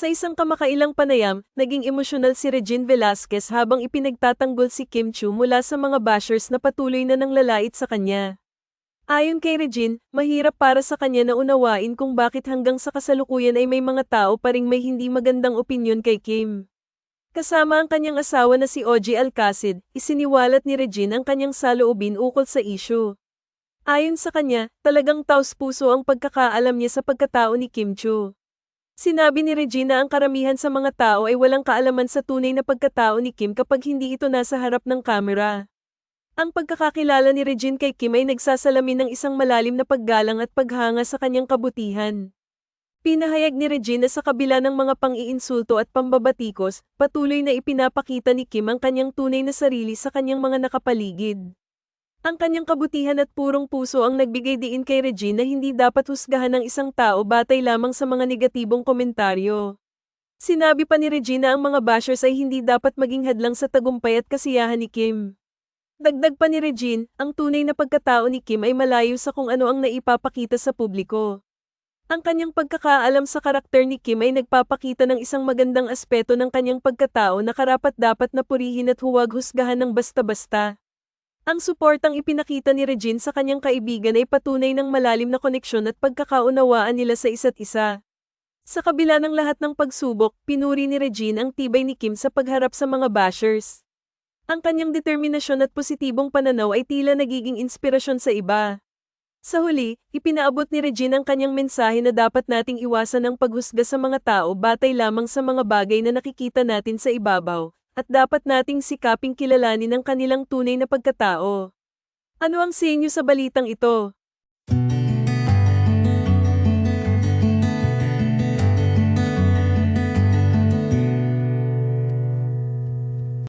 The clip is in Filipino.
Sa isang kamakailang panayam, naging emosyonal si Regine Velasquez habang ipinagtatanggol si Kim Chu mula sa mga bashers na patuloy na nang lalait sa kanya. Ayon kay Regine, mahirap para sa kanya na unawain kung bakit hanggang sa kasalukuyan ay may mga tao pa ring may hindi magandang opinyon kay Kim. Kasama ang kanyang asawa na si OG Alcacid, isiniwalat ni Regine ang kanyang saloobin ukol sa issue. Ayon sa kanya, talagang taos puso ang pagkakaalam niya sa pagkatao ni Kim Chu. Sinabi ni Regina ang karamihan sa mga tao ay walang kaalaman sa tunay na pagkatao ni Kim kapag hindi ito nasa harap ng kamera. Ang pagkakakilala ni Regine kay Kim ay nagsasalamin ng isang malalim na paggalang at paghanga sa kanyang kabutihan. Pinahayag ni Regina sa kabila ng mga pang-iinsulto at pambabatikos, patuloy na ipinapakita ni Kim ang kanyang tunay na sarili sa kanyang mga nakapaligid. Ang kanyang kabutihan at purong puso ang nagbigay diin kay Regine na hindi dapat husgahan ng isang tao batay lamang sa mga negatibong komentaryo. Sinabi pa ni Regina ang mga bashers ay hindi dapat maging hadlang sa tagumpay at kasiyahan ni Kim. Dagdag pa ni Regine, ang tunay na pagkatao ni Kim ay malayo sa kung ano ang naipapakita sa publiko. Ang kanyang pagkakaalam sa karakter ni Kim ay nagpapakita ng isang magandang aspeto ng kanyang pagkatao na karapat dapat na purihin at huwag husgahan ng basta-basta. Ang suportang ipinakita ni Regine sa kanyang kaibigan ay patunay ng malalim na koneksyon at pagkakaunawaan nila sa isa't isa. Sa kabila ng lahat ng pagsubok, pinuri ni Regine ang tibay ni Kim sa pagharap sa mga bashers. Ang kanyang determinasyon at positibong pananaw ay tila nagiging inspirasyon sa iba. Sa huli, ipinaabot ni Regine ang kanyang mensahe na dapat nating iwasan ang paghusga sa mga tao batay lamang sa mga bagay na nakikita natin sa ibabaw, at dapat nating sikaping kilalanin ang kanilang tunay na pagkatao. Ano ang sinyo sa balitang ito?